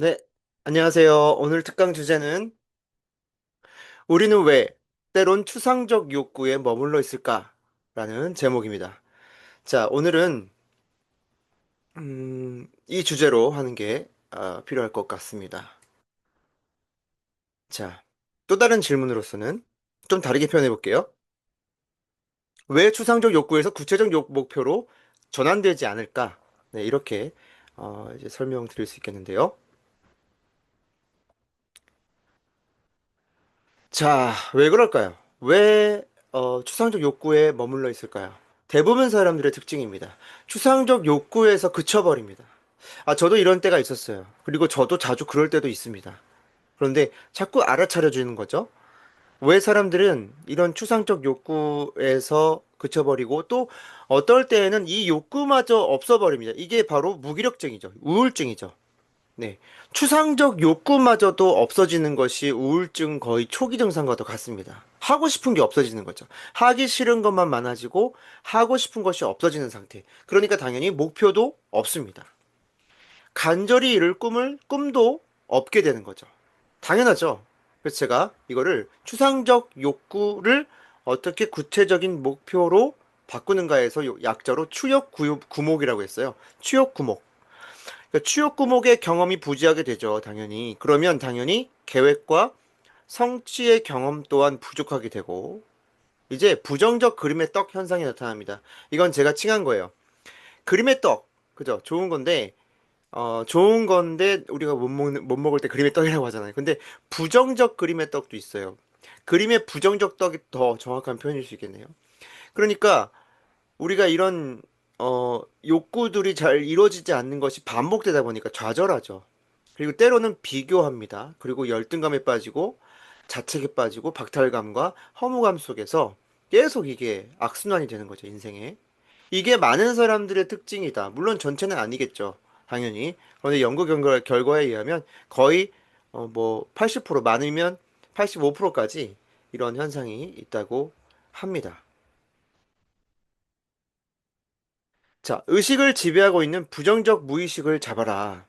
네, 안녕하세요. 오늘 특강 주제는 우리는 왜 때론 추상적 욕구에 머물러 있을까? 라는 제목입니다. 자, 오늘은 음, 이 주제로 하는 게 아, 필요할 것 같습니다. 자, 또 다른 질문으로서는 좀 다르게 표현해 볼게요. 왜 추상적 욕구에서 구체적 욕 목표로 전환되지 않을까? 네, 이렇게 어, 이제 설명드릴 수 있겠는데요. 자, 왜 그럴까요? 왜 어, 추상적 욕구에 머물러 있을까요? 대부분 사람들의 특징입니다. 추상적 욕구에서 그쳐버립니다. 아, 저도 이런 때가 있었어요. 그리고 저도 자주 그럴 때도 있습니다. 그런데 자꾸 알아차려 주는 거죠. 왜 사람들은 이런 추상적 욕구에서 그쳐버리고 또 어떨 때에는 이 욕구마저 없어버립니다. 이게 바로 무기력증이죠. 우울증이죠. 네. 추상적 욕구마저도 없어지는 것이 우울증 거의 초기 증상과도 같습니다. 하고 싶은 게 없어지는 거죠. 하기 싫은 것만 많아지고 하고 싶은 것이 없어지는 상태. 그러니까 당연히 목표도 없습니다. 간절히 이룰 꿈을 꿈도 없게 되는 거죠. 당연하죠. 그래서 제가 이거를 추상적 욕구를 어떻게 구체적인 목표로 바꾸는가에서 약자로 추역 구목이라고 했어요. 추역 구목. 그러니까 추역 구목의 경험이 부재하게 되죠, 당연히. 그러면 당연히 계획과 성취의 경험 또한 부족하게 되고, 이제 부정적 그림의 떡 현상이 나타납니다. 이건 제가 칭한 거예요. 그림의 떡, 그죠? 좋은 건데, 어, 좋은 건데, 우리가 못 먹는, 못 먹을 때 그림의 떡이라고 하잖아요. 근데 부정적 그림의 떡도 있어요. 그림의 부정적 떡이 더 정확한 표현일 수 있겠네요. 그러니까, 우리가 이런 어, 욕구들이 잘 이루어지지 않는 것이 반복되다 보니까 좌절하죠. 그리고 때로는 비교합니다. 그리고 열등감에 빠지고 자책에 빠지고 박탈감과 허무감 속에서 계속 이게 악순환이 되는 거죠, 인생에. 이게 많은 사람들의 특징이다. 물론 전체는 아니겠죠. 당연히. 그런데 연구 결과, 결과에 의하면 거의 어, 뭐 80% 많으면 85%까지 이런 현상이 있다고 합니다. 자, 의식을 지배하고 있는 부정적 무의식을 잡아라.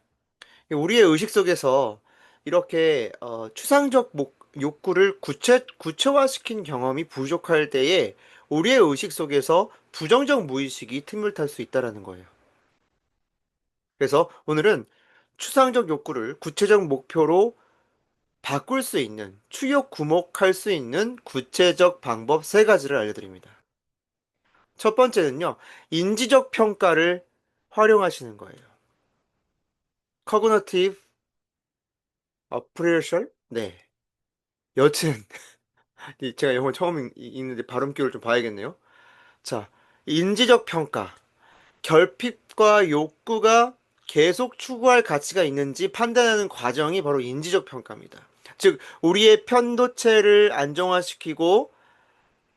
우리의 의식 속에서 이렇게 어, 추상적 목, 욕구를 구체, 구체화시킨 경험이 부족할 때에 우리의 의식 속에서 부정적 무의식이 틈을 탈 수 있다라는 거예요. 그래서 오늘은 추상적 욕구를 구체적 목표로 바꿀 수 있는, 추역 구목할 수 있는 구체적 방법 세 가지를 알려드립니다. 첫 번째는요, 인지적 평가를 활용하시는 거예요. cognitive appraisal? 네. 여튼, 제가 영어 처음 읽는데 발음기를 좀 봐야겠네요. 자, 인지적 평가. 결핍과 욕구가 계속 추구할 가치가 있는지 판단하는 과정이 바로 인지적 평가입니다. 즉, 우리의 편도체를 안정화시키고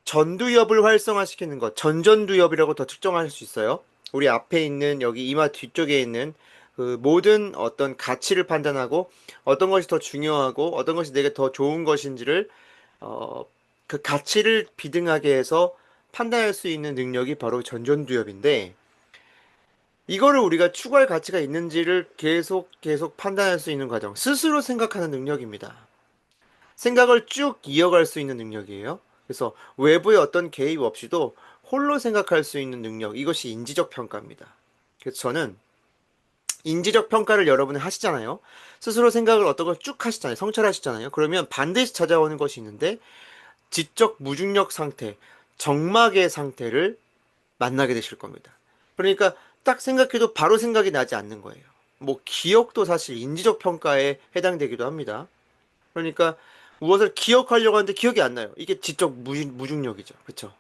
전두엽을 활성화시키는 것, 전전두엽이라고 더 측정할 수 있어요. 우리 앞에 있는 여기 이마 뒤쪽에 있는 그 모든 어떤 가치를 판단하고 어떤 것이 더 중요하고 어떤 것이 내게 더 좋은 것인지를 어, 그 가치를 비등하게 해서 판단할 수 있는 능력이 바로 전전두엽인데 이거를 우리가 추구할 가치가 있는지를 계속 계속 판단할 수 있는 과정 스스로 생각하는 능력입니다. 생각을 쭉 이어갈 수 있는 능력이에요. 그래서 외부의 어떤 개입 없이도 홀로 생각할 수 있는 능력, 이것이 인지적 평가입니다. 그래서 저는 인지적 평가를 여러분이 하시잖아요. 스스로 생각을 어떤 걸 쭉 하시잖아요. 성찰하시잖아요. 그러면 반드시 찾아오는 것이 있는데 지적 무중력 상태, 정막의 상태를 만나게 되실 겁니다. 그러니까 딱 생각해도 바로 생각이 나지 않는 거예요. 뭐 기억도 사실 인지적 평가에 해당되기도 합니다. 그러니까 무엇을 기억하려고 하는데 기억이 안 나요. 이게 지적 무중 력이죠. 그쵸?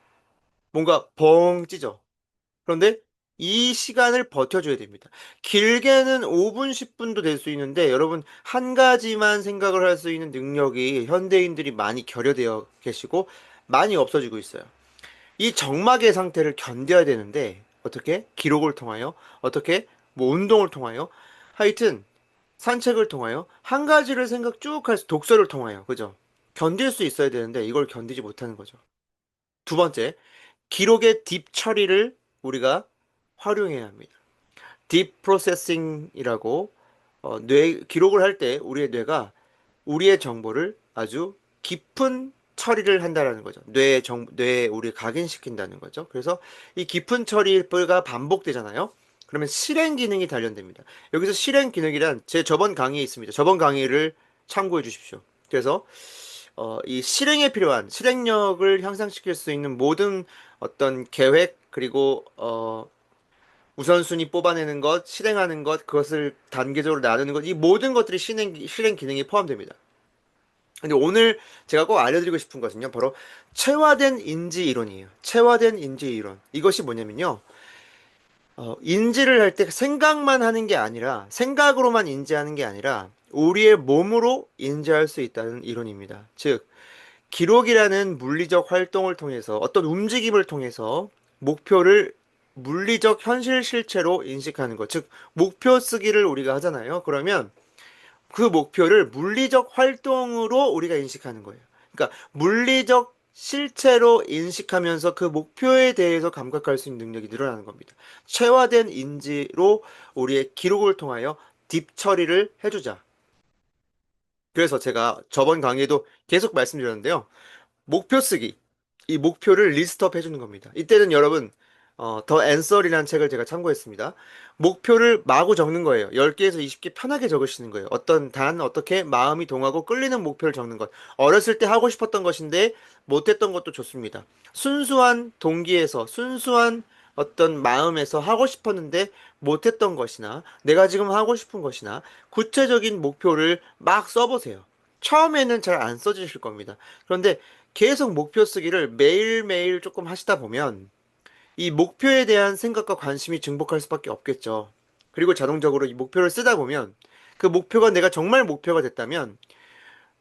뭔가 벙 찌죠. 그런데 이 시간을 버텨줘야 됩니다. 길게는 5분, 10분도 될 수 있는데 여러분 한 가지만 생각을 할 수 있는 능력이 현대인들이 많이 결여되어 계시고 많이 없어지고 있어요. 이 정막의 상태를 견뎌야 되는데 어떻게? 기록을 통하여 어떻게? 뭐 운동을 통하여 하여튼 산책을 통하여 한 가지를 생각 쭉할 수, 독서를 통하여, 그죠? 견딜 수 있어야 되는데 이걸 견디지 못하는 거죠. 두 번째, 기록의 딥 처리를 우리가 활용해야 합니다. 딥 프로세싱이라고 어, 뇌 기록을 할 때 우리의 뇌가 우리의 정보를 아주 깊은 처리를 한다라는 거죠. 뇌에 정, 뇌에 우리 각인시킨다는 거죠. 그래서 이 깊은 처리가 반복되잖아요. 그러면 실행 기능이 단련됩니다. 여기서 실행 기능이란 제 저번 강의에 있습니다. 저번 강의를 참고해 주십시오. 그래서 어, 이 실행에 필요한 실행력을 향상시킬 수 있는 모든 어떤 계획 그리고 어, 우선순위 뽑아내는 것, 실행하는 것, 그것을 단계적으로 나누는 것, 이 모든 것들이 실행, 실행 기능에 포함됩니다. 근데 오늘 제가 꼭 알려드리고 싶은 것은요, 바로 체화된 인지 이론이에요. 체화된 인지 이론. 이것이 뭐냐면요, 어, 인지를 할 때 생각만 하는 게 아니라, 생각으로만 인지하는 게 아니라, 우리의 몸으로 인지할 수 있다는 이론입니다. 즉, 기록이라는 물리적 활동을 통해서, 어떤 움직임을 통해서 목표를 물리적 현실 실체로 인식하는 것. 즉, 목표 쓰기를 우리가 하잖아요. 그러면 그 목표를 물리적 활동으로 우리가 인식하는 거예요. 그러니까 물리적 실체로 인식하면서 그 목표에 대해서 감각할 수 있는 능력이 늘어나는 겁니다. 체화된 인지로 우리의 기록을 통하여 딥 처리를 해주자. 그래서 제가 저번 강의에도 계속 말씀드렸는데요. 목표 쓰기. 이 목표를 리스트업 해주는 겁니다. 이때는 여러분, 어, 더 앤설이라는 책을 제가 참고했습니다. 목표를 마구 적는 거예요. 10개에서 20개 편하게 적으시는 거예요. 어떤 단, 어떻게 마음이 동하고 끌리는 목표를 적는 것. 어렸을 때 하고 싶었던 것인데 못했던 것도 좋습니다. 순수한 동기에서, 순수한 어떤 마음에서 하고 싶었는데 못했던 것이나 내가 지금 하고 싶은 것이나 구체적인 목표를 막 써보세요. 처음에는 잘 안 써지실 겁니다. 그런데 계속 목표 쓰기를 매일매일 조금 하시다 보면 이 목표에 대한 생각과 관심이 증폭할 수밖에 없겠죠. 그리고 자동적으로 이 목표를 쓰다 보면 그 목표가 내가 정말 목표가 됐다면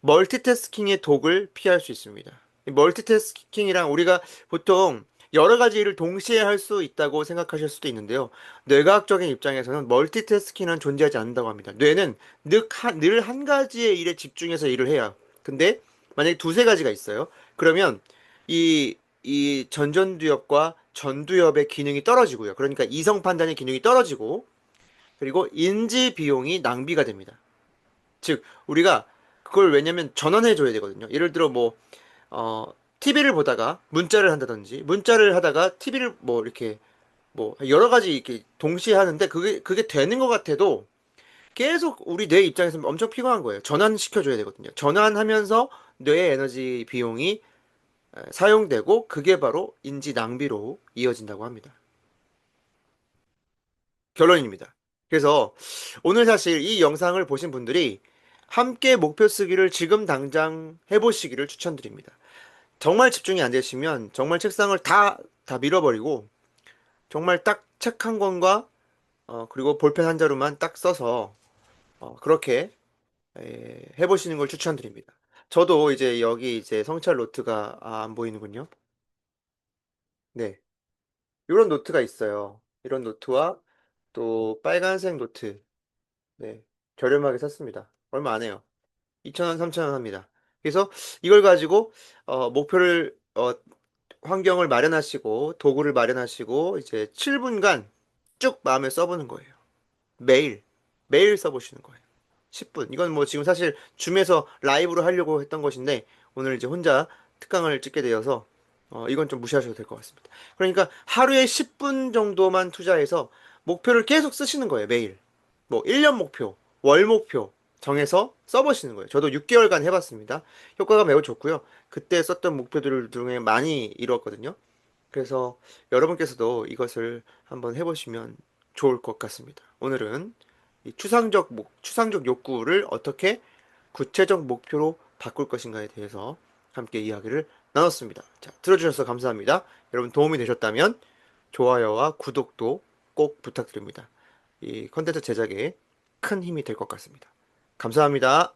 멀티태스킹의 독을 피할 수 있습니다. 이 멀티태스킹이랑 우리가 보통 여러 가지 일을 동시에 할 수 있다고 생각하실 수도 있는데요. 뇌과학적인 입장에서는 멀티태스킹은 존재하지 않는다고 합니다. 뇌는 늘한 가지의 일에 집중해서 일을 해요. 근데 만약에 두세 가지가 있어요. 그러면 이, 이 전전두엽과 전두엽의 기능이 떨어지고요. 그러니까 이성 판단의 기능이 떨어지고 그리고 인지 비용이 낭비가 됩니다. 즉 우리가 그걸 왜냐면 전환해 줘야 되거든요. 예를 들어 뭐 어, TV를 보다가 문자를 한다든지 문자를 하다가 TV를 뭐 이렇게 뭐 여러 가지 이렇게 동시에 하는데 그게 그게 되는 것 같아도 계속 우리 뇌 입장에서는 엄청 피곤한 거예요. 전환시켜 줘야 되거든요. 전환하면서 뇌의 에너지 비용이 사용되고 그게 바로 인지 낭비로 이어진다고 합니다. 결론입니다. 그래서 오늘 사실 이 영상을 보신 분들이 함께 목표 쓰기를 지금 당장 해보시기를 추천드립니다. 정말 집중이 안 되시면 정말 책상을 다, 다 밀어버리고 정말 딱 책 한 권과 어, 그리고 볼펜 한 자루만 딱 써서 어, 그렇게 에, 해보시는 걸 추천드립니다. 저도 이제 여기 이제 성찰 노트가 아, 안 보이는군요. 네. 이런 노트가 있어요. 이런 노트와 또 빨간색 노트. 네. 저렴하게 샀습니다. 얼마 안 해요. 2,000원, 3,000원 합니다. 그래서 이걸 가지고 어, 목표를 어, 환경을 마련하시고 도구를 마련하시고 이제 7분간 쭉 마음에 써보는 거예요. 매일 매일 써보시는 거예요. 10분. 이건 뭐 지금 사실 줌에서 라이브로 하려고 했던 것인데 오늘 이제 혼자 특강을 찍게 되어서 어, 이건 좀 무시하셔도 될 것 같습니다. 그러니까 하루에 10분 정도만 투자해서 목표를 계속 쓰시는 거예요. 매일. 뭐 1년 목표, 월 목표 정해서 써보시는 거예요. 저도 6개월간 해봤습니다. 효과가 매우 좋고요. 그때 썼던 목표들 중에 많이 이루었거든요. 그래서 여러분께서도 이것을 한번 해보시면 좋을 것 같습니다. 오늘은 이 추상적 목, 추상적 욕구를 어떻게 구체적 목표로 바꿀 것인가에 대해서 함께 이야기를 나눴습니다. 자, 들어주셔서 감사합니다. 여러분 도움이 되셨다면 좋아요와 구독도 꼭 부탁드립니다. 이 컨텐츠 제작에 큰 힘이 될 것 같습니다. 감사합니다.